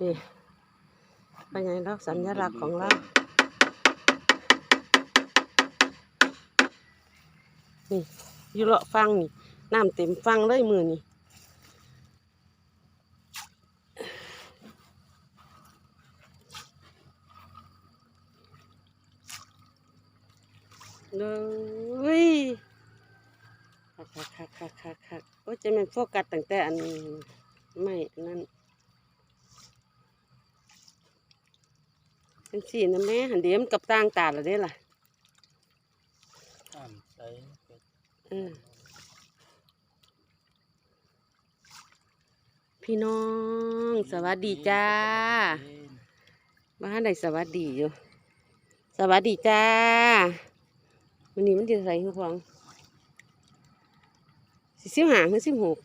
ดีเป็นไงเราสัญลักษณ์ของเรานี่อยู่เลาะฟังนี่น้ำเต็มฟังเลยมือนี่เลยคักคักคักคักคักคักโอ้ยจะเป็นโฟกัสตั้งแต่อันไม่อันนั่ เป็นสีนะแม่หันเดียวมันกับต่างตาและเด้ล่ะอ่านใส่เออพี่น้อง สวัสดีจ้าบ้านใดสวัสดีอยู่ สวัสดีจ้าวันนี้มันจะใส่หุบฟังสิสิบห้าหรือสิบหก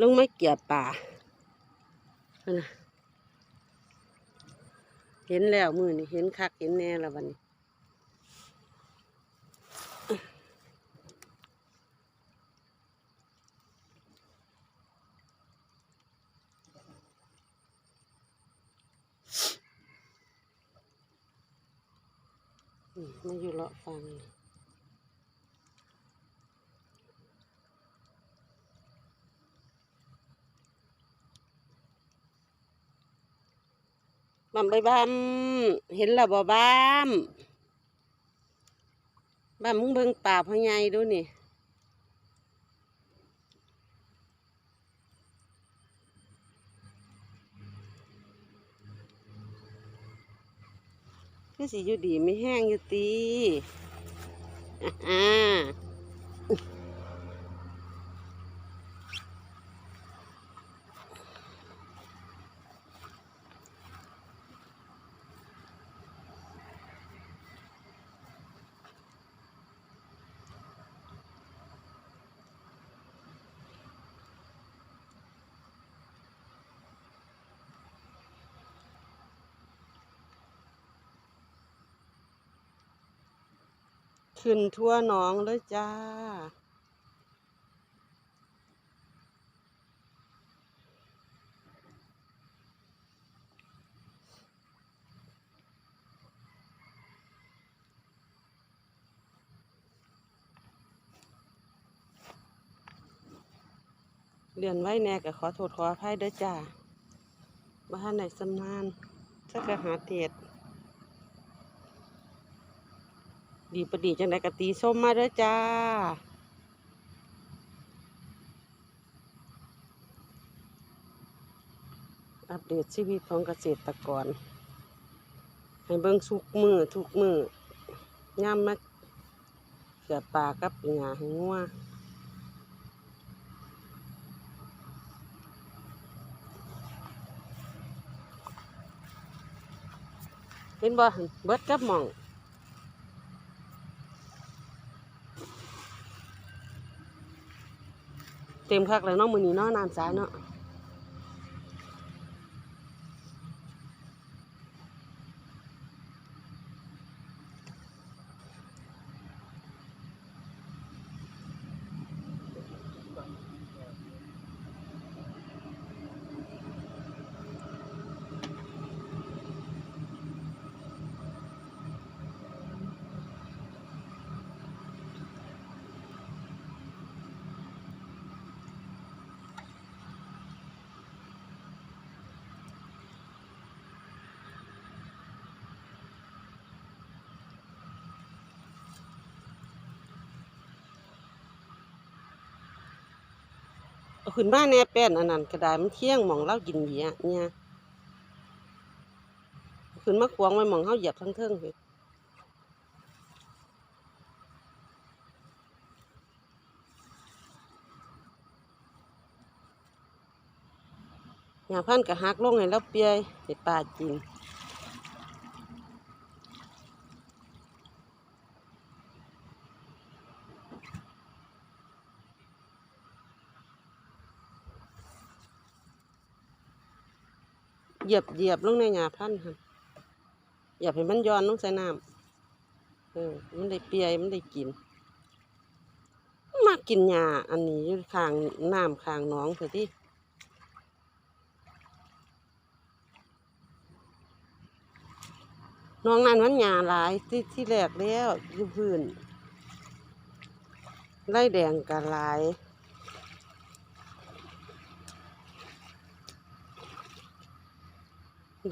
ลงไม่เกี่ยป่าเอานะเห็นแล้วมือนี่เห็นคักเห็นแน่แล้ววันนี้มมาอยู่เลาะฟัง บัมไปบัมเห็นแล้วบ่บัมบัมมึงเบิ่งป่าพ่อใหญ่ดูนี่คือสิอยู่ดีไม่แห้งอยู่ตีอ่า ขึ้นทั่วหนองเลยจ้า เรียนไว้แน่ก็ขอโทษขออภัยด้อจ้าบ้านไหนสำนานสักกะหาเทศดี ดีประดีจังไดกะตีส้มมาเด้อจ้า อัปเดตชีวิตของเกษตรกร ให้เบิ่งสุกมือทุกมือย่ำมาเกือบปลากับหญ้าให้งัวเห็นบ่เบิดกับหม่อง เต็มคักเลยเนาะมือนี้เนาะน้ำสาเนาะ เอาขึ้นมาแน่แป้นอันนั้นก็ได้มันเที่ยงมองเล่ากินเหยียเนี่ยขึ้นมาควงไว้มองเฮาเหยียบทั้งเทิงเลยหญ้าพันธุ์ก็หักลงให้เราเปียยให้ปลากิน เหยียบเหยียบลงในหญ้าพันธุ์หั่นเหยียบให้มันย้อนลงใส่น้ำเออ มันได้เปียมันได้กินมากินหญ้าอันนี้อยู่ข้างน้ำข้างหนองเถอะที่น้องนั้นมันหญ้าหลายที่ที่แรกแล้วอยู่พื้นไล่แดงกันหลาย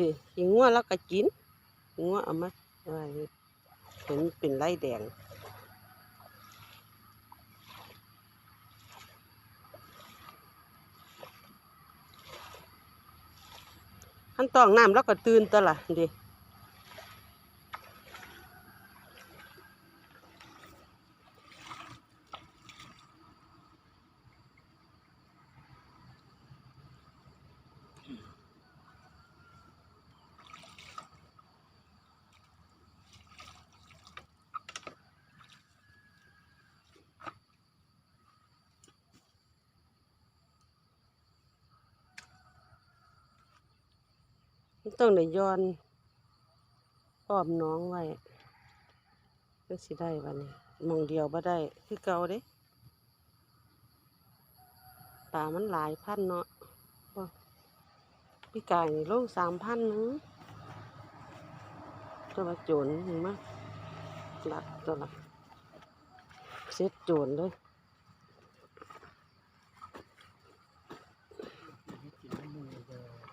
ดิหิงว่าแล้วก็กินหิงว่าเอามาอะไรเห็นเป็นไล่แดงขั้นตองน้ำแล้วก็ตื่นตัวละดิ ต้องได้ย้อนอ้อมน้องไว้เพื่อสิได้วันนี้มองเดียวบ่ได้คือเก่าเด้ป่ามันหลายพันเนาะพี่กายนี่ลงสามพันนึงตัวละโจรเห็นมั้ยหลักตัวละเซ็ตโจรเลย กินน้ำมือเลย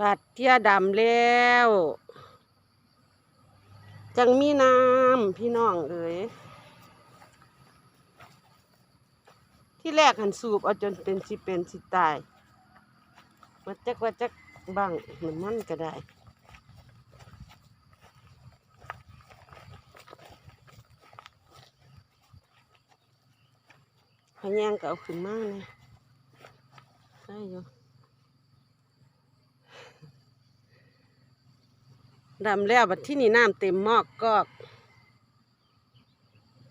บาดเทียดำแล้ว จังมีน้ำพี่น้องเอ๋ยที่แรกหันสูบเอาจนเป็นสิเป็นสิตายว่าจักว่าจักบังมันมันก็ได้พะแยงก็เอาขึ้นมาเลยได้อยู่ ดำแล้วบัดที่นี่น้ำเต็มหมอกกอก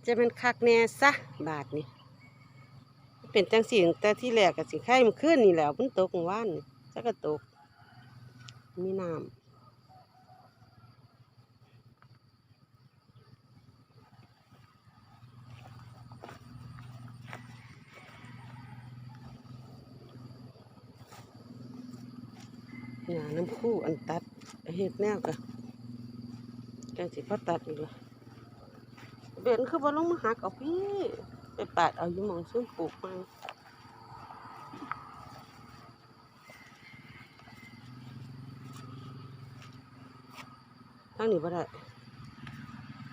จะเป็นคักแน่ซะบาทนี่เป็นจังสีงแต่ที่แรกกับสิไข่มันขึ้นนี่แหล้วมันตกม้ว่านจักก็ตก มีน้ำหนาน้ำคู่อันตัดเห็ดแนวกะ จังสิพอตัดอีกละเบนคือบ่ลงมาหักเอาพี่ ไปปาดเอาอยู่มองซุ่มปลูกมาทางนี้บ่ได้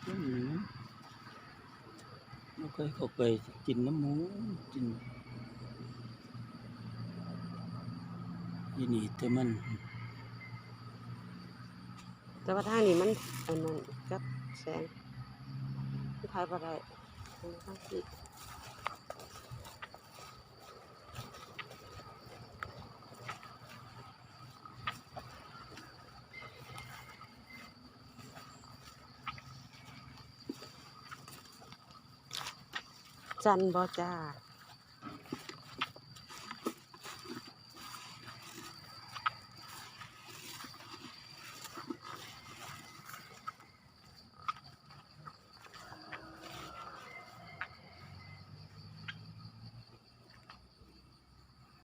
น้ำหมูไม่เคยเขาไปกินน้ำหมูกินยี่นี่แต่มัน แต่ว่าทางนี้มันอันนั้นกับแสงมันถ่ายบ่ได้ทางทางนี้จันบ่จ้า